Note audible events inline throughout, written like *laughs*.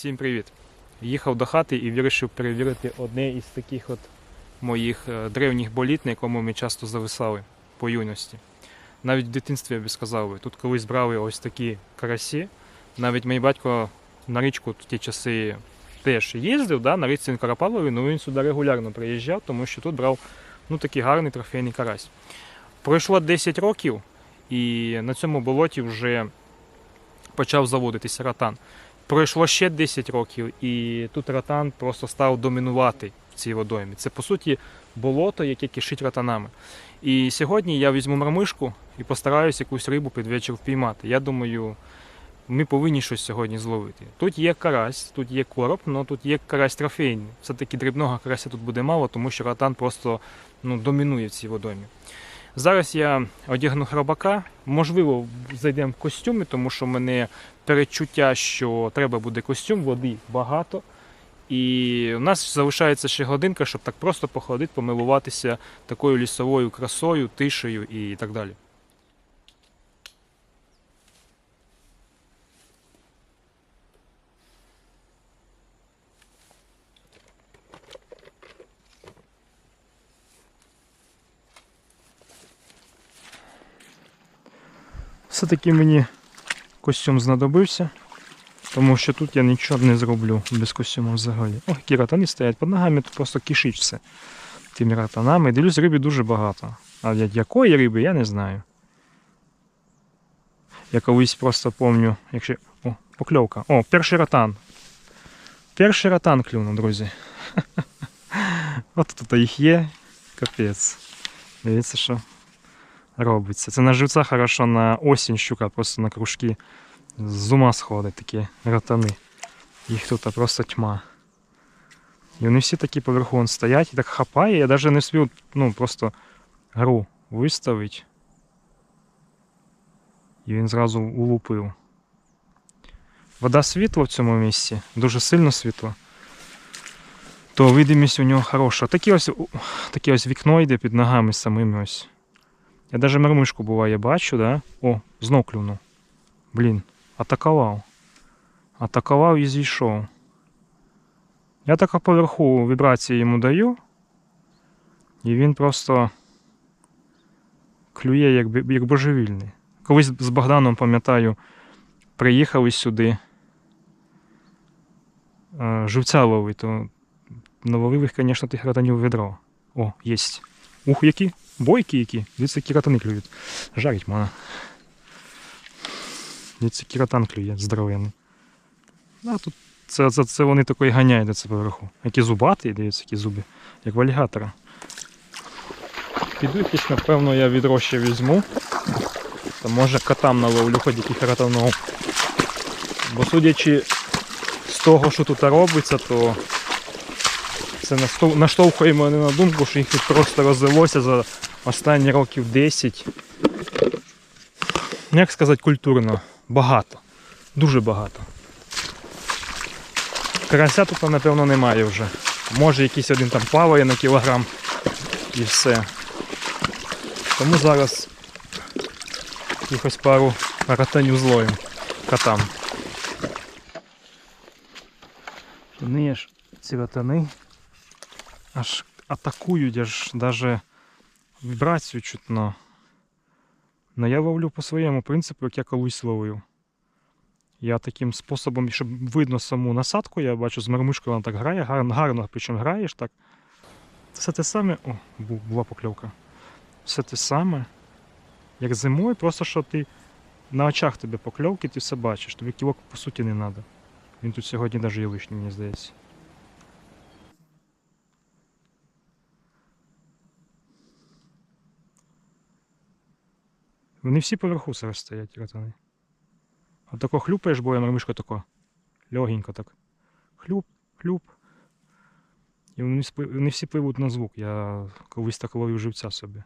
Всім привіт! Їхав до хати і вирішив перевірити одне із таких от моїх е, древніх боліт, на якому ми часто зависали по юності. Навіть в дитинстві я би сказав, тут колись брали ось такі карасі. Навіть мій батько на річку в ті часи теж їздив, да, на річці Карапалові, ну він сюди регулярно приїжджав, тому що тут брав ну, такий гарний трофейний карась. Пройшло 10 років, і на цьому болоті вже почав заводитися ратан. Пройшло ще 10 років, і тут ратан просто став домінувати в цій водоймі. Це по суті болото, яке кишить ратанами. І сьогодні я візьму мармишку і постараюсь якусь рибу під вечір впіймати. Я думаю, ми повинні щось сьогодні зловити. Тут є карась, тут є короб, але тут є карась трофейний. Все-таки дрібного карася тут буде мало, тому що ратан просто ну, домінує в цій водоймі. Зараз я одягну хробака. Можливо, зайдемо в костюми, тому що в мене перечуття, що треба буде костюм, води багато. І у нас залишається ще годинка, щоб так просто походити, помилуватися такою лісовою красою, тишею і так далі. Все-таки мені костюм знадобився, тому що тут я нічого не зроблю без костюму взагалі. Ох, які ратани стоять під ногами, тут просто кишить все тими ратанами. Дивлюсь, риби дуже багато. А якої риби, я не знаю. Я колись просто пам'ятаю, якщо. О, покльовка. О, перший ратан. Перший ратан клюнув, друзі. *laughs* От тут їх є. Капець. Дивіться, що робиться. Це на живця хорошо на осінь щука, просто на кружки з ума сходить такі ратани. Їх тут просто тьма. І вони всі такі поверху вон стоять і так хапає. Я навіть не встиг ну, просто гру виставити. І він зразу улупив. Вода світла в цьому місці, дуже сильно світло. То видимість у нього хороша. Такі ось, таке ось вікно йде під ногами самими ось. Я даже мармишку буває бачу, да? О, знов клюнув. Блін, атакував. Атакував і зійшов. Я так поверху вібрації йому даю. І він просто клює як, як божевільний. Колись з Богданом, пам'ятаю, приїхали сюди. е, Живця ловить, то наловив їх, звісно, тих ратанів в відро. О, єсть. Ух, які бойкі які. Дивіться, які клюють. Жарить мене. Дивіться, який ратан клює здоровенний. А тут це, це, це вони такої ганяють до поверху. Які зубаті, дивіться, які зуби, як в алігатора. Піду якийсь, напевно, я відро ще візьму. Та може котам наловлю хоч яких ратанов. Бо судячи з того, що тут робиться, то це наштовхує мене на думку, що їх тут просто розвелося за останні років 10. Ну, Як сказати культурно? Багато. Дуже багато. Карася тут, напевно, немає вже. Може якийсь один там плаває на кілограм і все. Тому зараз якихось пару ратаню злоїм котам. Вони ж ці ратани аж атакують, аж даже вібрацію чутно. Но я ловлю по своєму принципу, як я колись ловив. Я таким способом, щоб видно саму насадку, я бачу з мармишкою вона так грає, гарно, гарно причому граєш так. Все те саме. О, була покльовка. Все те саме, як зимою, просто що ти на очах тебе покльовки, ти все бачиш. Тобі кілок по суті не треба. Він тут сьогодні навіть і лишній, мені здається. Вони всі поверху зараз стоять, ратани. От тако хлюпаєш, бо я мармишка тако. Легенько так. Хлюп, хлюп. І вони, вони всі пливуть на звук. Я колись так ловив живця собі.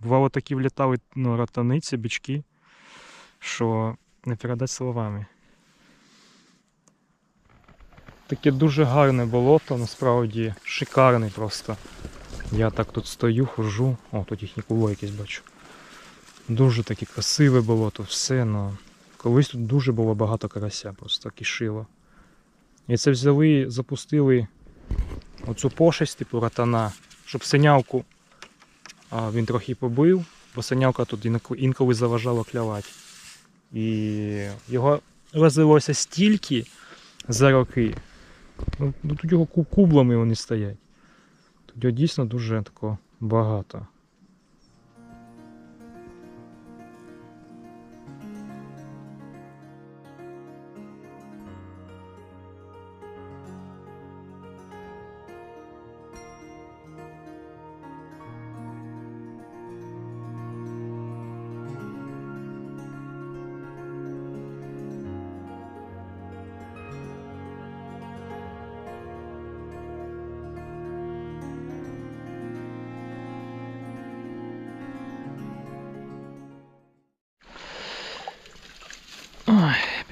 Бувало такі влітали ну, ратаниці, бички, що не передати словами. Таке дуже гарне болото, насправді шикарне просто. Я так тут стою, хожу. О, тут їхні куло якесь бачу. Дуже таке красиве болото, все, ну. Колись тут дуже було багато карася, просто кишило. І це взяли, запустили оцю пошесть, типу ротана, щоб синявку а, він трохи побив, бо синявка тут інколи заважала клявати. І його розвелося стільки за роки. Ну, тут його кублами вони стоять. Тут його дійсно дуже тако багато.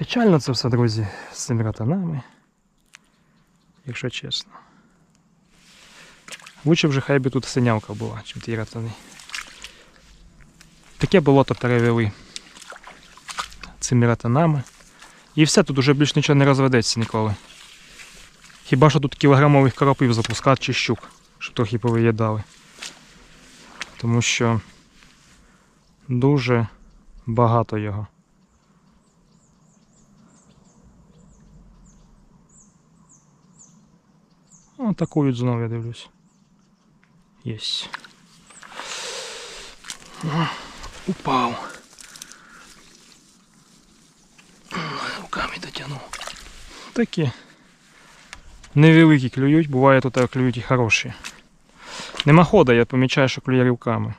Печально це все, друзі, з цими ротанами. Якщо чесно. Лучше вже хай би тут синявка була, чим ті ротани. Таке болото перевели цими ротанами. І все, тут уже більш нічого не розведеться ніколи. Хіба що тут кілограмових коропів запускати чи щук, щоб трохи повиїдали. Тому що дуже багато його. О, таку знову я дивлюсь. Єсть. Упав. Руками дотягнув. Такі. Невеликі клюють, буває тут клюють і хороші. Нема хода, я помічаю, що клює руками.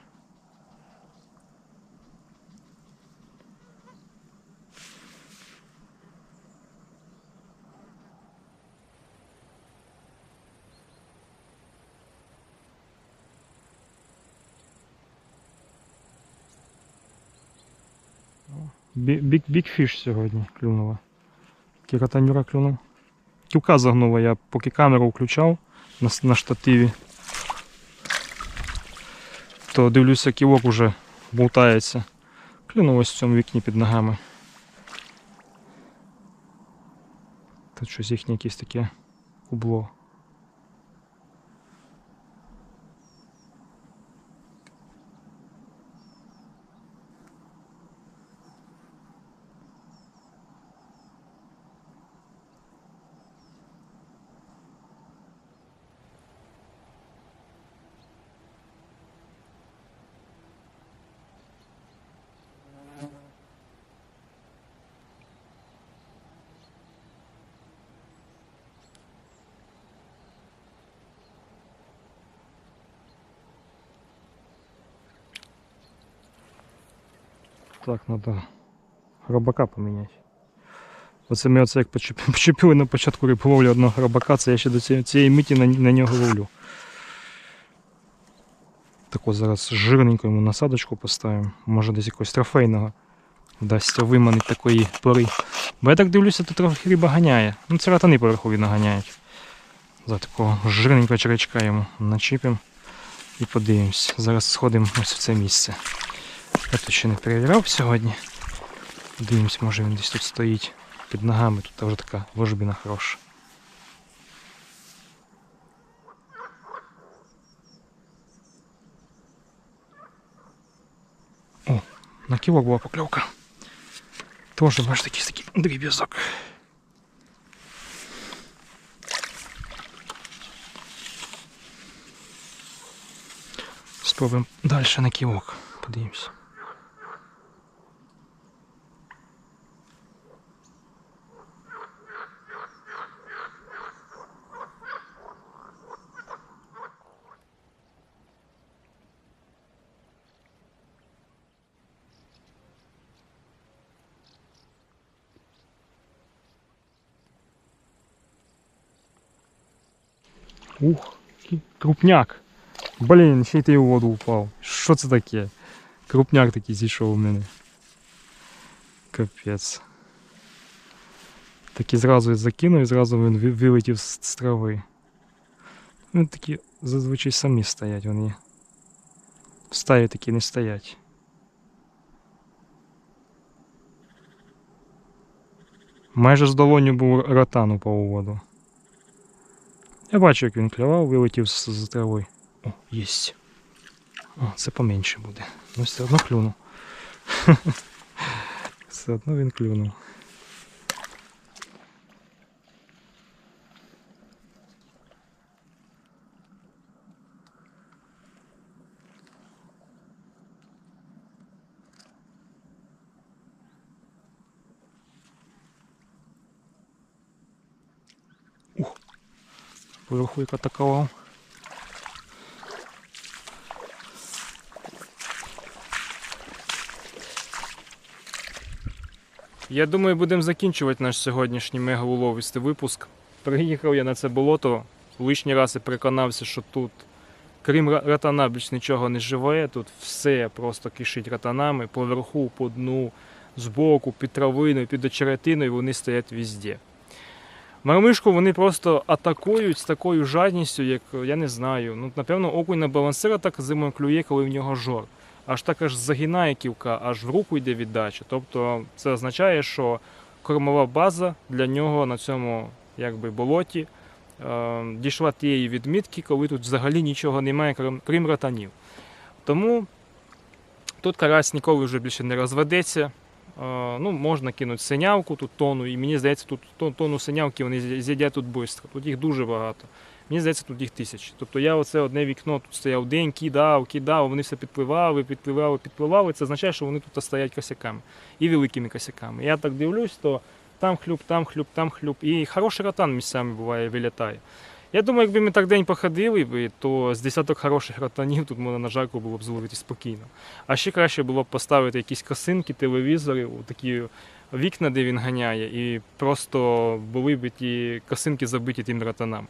Бікфіш сьогодні клюнула. Кіротанюра клюнув. Кюка загнула, я поки камеру включав на, на штативі. То дивлюся, кілок уже болтається. Клюнув ось в цьому вікні під ногами. Тут щось їхнє якесь таке кубло. Так, треба гробака поміняти. Оце ми оце як почеп- *laughs* почепили на початку риболовлі одного гробака, це я ще до цієї, миті на, на нього ловлю. Тако зараз жирненько йому насадочку поставимо. Може десь якогось трофейного вдасться виманити такої пори. Бо я так дивлюся, тут трохи риба ганяє. Ну це ратани поверху видно ганяють. За такого жирненького червячка йому начіпимо і подивимось. Зараз сходимо ось в це місце. Я тут ще не перевіряв сьогодні. Дивимось, може він десь тут стоїть під ногами. Тут вже така ложбіна хороша. О, на кілок була покльовка. Тоже бачиш такий такий дріб'язок. Спробуємо далі на кілок. Подивимось. Ух, який крупняк. Блін, ще й ти в воду упав. Що це таке? Крупняк такий зійшов у мене. Капець. Так і зразу закинув і зразу він ви- вилетів з, з трави. Ну такі зазвичай самі стоять вони. В стаї такі не стоять. Майже з долоню був ротан упав у воду. Я бачу, як він клював, вилетів з, з трави. О, єсть. О, це поменше буде. Ну все одно клюнув. *laughs* Все одно він клюнув. Як атакував. Я думаю, будемо закінчувати наш сьогоднішній мегауловистий випуск. Приїхав я на це болото, лишній раз і переконався, що тут, крім ратана, більш нічого не живе. Тут все просто кишить ратанами, поверху, по дну, збоку, під травиною, під очеретиною, вони стоять везде. Мармишку вони просто атакують з такою жадністю, як я не знаю. Ну, напевно, окунь на балансира так зимою клює, коли в нього жор. Аж так аж загинає ківка, аж в руку йде віддача. Тобто це означає, що кормова база для нього на цьому якби, болоті е, дійшла тієї відмітки, коли тут взагалі нічого немає, крім, ратанів. Тому тут карась ніколи вже більше не розведеться. Е, ну, можна кинути синявку, тут тону, і мені здається, тут тон- тонну синявки вони з'їдять тут швидко. Тут їх дуже багато. Мені здається, тут їх тисячі. Тобто я оце одне вікно тут стояв день, кидав, кидав, вони все підпливали, підпливали, підпливали. Це означає, що вони тут стоять косяками і великими косяками. Я так дивлюсь, то там хлюп, там хлюп, там хлюп. І хороший ротан місцями буває вилітає. Я думаю, якби ми так день походили, би, то з десяток хороших ротанів тут можна на жарку було б зловити спокійно. А ще краще було б поставити якісь косинки, телевізори, такі вікна, де він ганяє, і просто були б ті косинки забиті тим ротанам.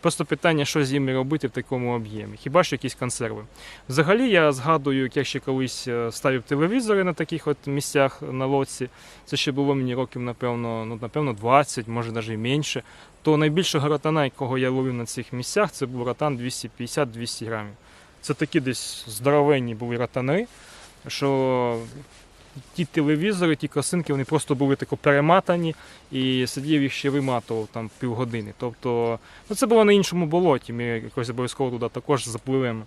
Просто питання, що з ними робити в такому об'ємі. Хіба що якісь консерви. Взагалі я згадую, як я ще колись е, ставив телевізори на таких от місцях на лодці. Це ще було мені років, напевно, ну, напевно, 20, може навіть менше. То найбільшого ротана, якого я ловив на цих місцях, це був ротан 250-200 грамів. Це такі десь здоровенні були ротани, що ті телевізори, ті косинки, вони просто були тако перематані і сидів їх ще виматував там півгодини. Тобто, ну це було на іншому болоті. Ми якось обов'язково туди також запливемо.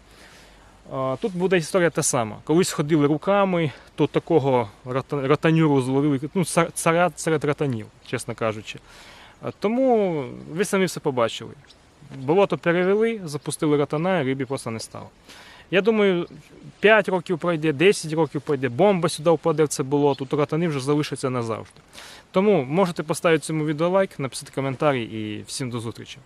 Тут буде історія та сама. Колись ходили руками, то такого рота- ротанюру зловили, ну, цар- царя серед ротанів, чесно кажучи. Тому ви самі все побачили. Болото перевели, запустили ротана, і рибі просто не стало. Я думаю, 5 років пройде, 10 років пройде, бомба сюди впаде в це болото, то ратани вже залишаться назавжди. Тому можете поставити цьому відео лайк, написати коментарі і всім до зустрічі.